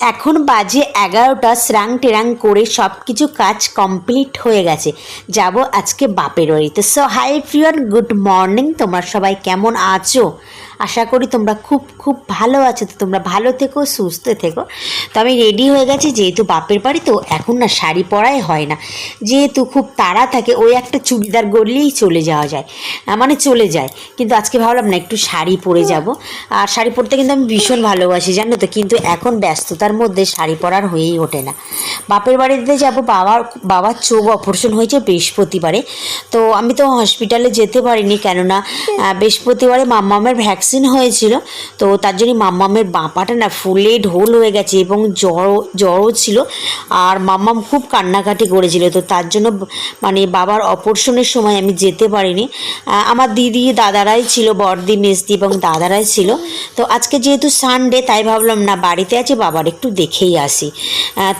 এখন বাজে এগারোটা স্রাং টেরাং করে সব কিছু কাজ কমপ্লিট হয়ে গেছে। যাব আজকে বাপের বাড়িতে। So hi friends good morning তোমার সবাই কেমন আছো? আশা করি তোমরা খুব খুব ভালো আছো। তো তোমরা ভালো থেকো, সুস্থ থেকো। তো আমি রেডি হয়ে গেছি, যেহেতু বাপের বাড়ি, তো এখন না শাড়ি পরাই হয় না। যেহেতু খুব তাড়া থাকে, ওই একটা চুড়িদার গড়লেই চলে যাওয়া যায়। মানে চলে যায়। কিন্তু আজকে ভাবলাম না, একটু শাড়ি পরে যাব। আর শাড়ি পরতে কিন্তু আমি ভীষণ ভালোবাসি, জানো তো? কিন্তু এখন ব্যস্ততার মধ্যে শাড়ি পরার হয়েই ওঠে না। বাপের বাড়িতে যাব, বাবার বাবার চোখ অপারেশন হয়েছে বৃহস্পতিবারে। তো আমি তো হসপিটালে যেতে পারিনি, কেননা বৃহস্পতিবারে মাম্মামের ভ্যাকসিন হয়েছিল। তো তার জন্য মাম্মামের বাঁপাটা না ফুলে ঢোল হয়ে গেছে এবং জ্বর জ্বরও ছিল। আর মাম্মাম খুব কান্নাকাটি করেছিল। তো তার জন্য মানে বাবার অপারেশনের সময় আমি যেতে পারিনি। আমার দিদি, দাদারাই ছিল বড়দি মেজদি এবং দাদারাই ছিল। তো আজকে যেহেতু সানডে তাই ভাবলাম না, বাড়িতে আছে, বাবার একটু দেখেই আসি।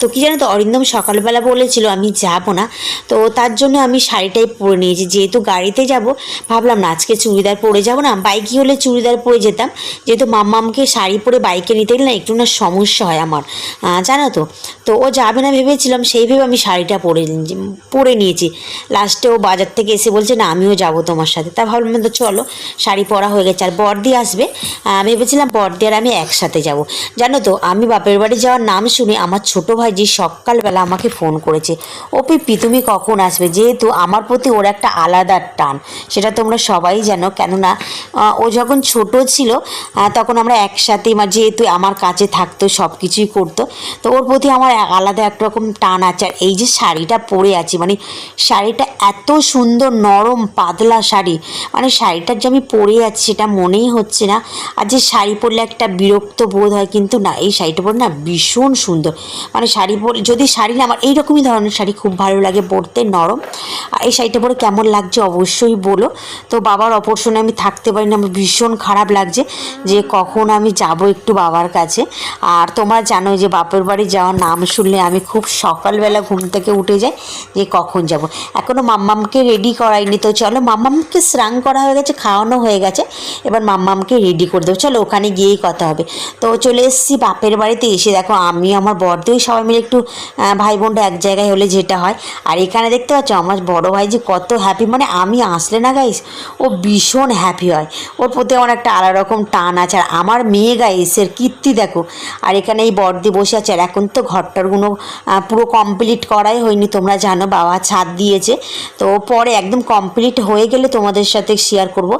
তো কি জানো তো, অরিন্দম সকালবেলা বলেছিল, আমি যাব না। তো তার জন্য আমি শাড়িটাই পরে নিয়েছি। যেহেতু গাড়িতে যাব, ভাবলাম না, আজকে চুড়িদার পরে যাব না। বাইকে হলে চুড়িদার পরে যেতাম। যেহেতু মাম্মামকে শাড়ি পরে বাইকে নিতে গেলে না একটু না সমস্যা হয় আমার। জানো তো? তো ও যাবে না ভেবেছিলাম, সেই ভেবে আমি শাড়িটা পরে পরে নিয়েছি। লাস্টে ও বাজার থেকে এসে বলছে, না, আমিও যাব তোমার সাথে। তা ভাবলাম তো চলো, শাড়ি পরা হয়ে গেছে। আর বর্দি আসবে ভেবেছিলাম বর্দি আর আমি একসাথে যাব। জানো তো, আমি বাপের বাড়ি যাওয়ার নাম শুনে আমার ছোট ভাই যে সকালবেলা আমাকে ফোন করেছে ও পিপি তুমি কখন আসবে? যেহেতু আমার প্রতি ওর একটা আলাদা টান, সেটা তোমরা সবাই জানো। কেননা ও যখন ছোট ছিল তখন আমরা একসাথে মানে যেহেতু আমার কাছে থাকতো সব কিছুই করতো, তো ওর প্রতি আমার আলাদা একরকম টান আছে। আর এই যে শাড়িটা পরে আছি মানে শাড়িটা এত সুন্দর, নরম, পাতলা শাড়ি মানে শাড়িটার যে আমি পরে আছি সেটা মনেই হচ্ছে না। আর যে শাড়ি পরলে একটা বিরক্ত বোধ হয়, কিন্তু না, এই শাড়িটা পরে না ভীষণ সুন্দর। মানে শাড়ি পরে, যদি শাড়ি না, আমার এইরকমই ধরনের শাড়ি খুব ভালো লাগে পরতে, নরম। আর এই শাড়িটা পরে কেমন লাগছে অবশ্যই বলো। তো বাবার অপারেশনে আমি থাকতে পারি না আমার ভীষণ খারাপ লাগছে যে কখন আমি যাব একটু বাবার কাছে। আর তোমরা জানো যে বাপের বাড়ি যাওয়ার নাম শুনলে আমি খুব সকালবেলা ঘুম থেকে উঠে যাই যে কখন যাব। এখনও মাম্মামকে রেডি করাইনি তো চলো মাম্মামকে স্নান করা হয়ে গেছে, খাওয়ানো হয়ে গেছে। এবার মাম্মামকে রেডি করে দেবো। চলো ওখানে গিয়েই কথা হবে। তো চলে এসেছি বাপের বাড়িতে, এসে দেখো আমি, আমার বড়দেরই সবাই মিলে একটু ভাই বোনটা এক জায়গায় হলে যেটা হয়। আর এখানে দেখতে পাচ্ছ আমার বড় ভাই যে কত হ্যাপি মানে আমি আসলে না গাইস ও ভীষণ হ্যাপি হয়। ওর প্রতি আমার একটা আলাদা রকম টান আছে। আর আমার মেয়ে গাইসের কীর্তি দেখো। আর এখানে এই বর্দি বসে আছে। আর এখন তো ঘরটারগুলো পুরো কমপ্লিট করাই হয়নি। তোমরা জানো, বাবা ছাদ দিয়েছে। তো পরে একদম কমপ্লিট হয়ে গেলে তোমাদের সাথে শেয়ার করব।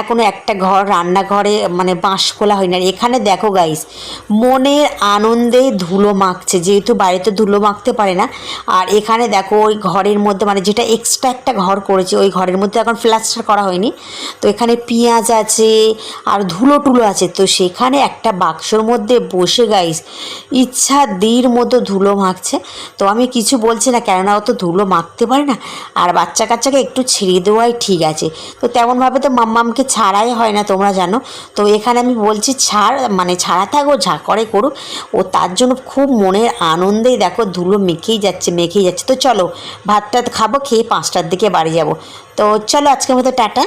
এখনও একটা ঘর, রান্নাঘরে মানে বাঁশ খোলা হয়নি। আর এখানে দেখো গাইস মনের আনন্দে ধুলো মাখছে। যেহেতু বাড়িতে ধুলো মাখতে পারে না। আর এখানে দেখো, ওই ঘরের মধ্যে মানে যেটা এক্সট্রা একটা ঘর করেছে, ওই ঘরের মধ্যে এখন প্লাস্টার করা হয়নি। তো এখানে পেঁয়াজ আছে আর ধুলো টুলো আছে। তো সেখানে একটা বাক্সর মধ্যে বসে গাইস ইচ্ছা দির মতো ধুলো মাখছে। তো আমি কিছু বলছি না, কেননা ও তো ধুলো মাখতে পারে না। আর বাচ্চা কাচ্চাকে একটু ছেড়ে দেওয়াই ঠিক আছে। তো তেমনভাবে তো মাম্মামকে ছাড়াই হয় না, তোমরা জানো। তো এখানে আমি বলছি, ছাড় মানে ছাড়া থাকো যা করে করুক। ও তার জন্য খুব মনের আনন্দেই দেখো ধুলো মেখেই যাচ্ছে মেখেই যাচ্ছে। তো চলো, ভাতটা খাব, খেয়ে পাঁচটার দিকে বাড়ি যাব। তো চলো আজকের মতো টাটা।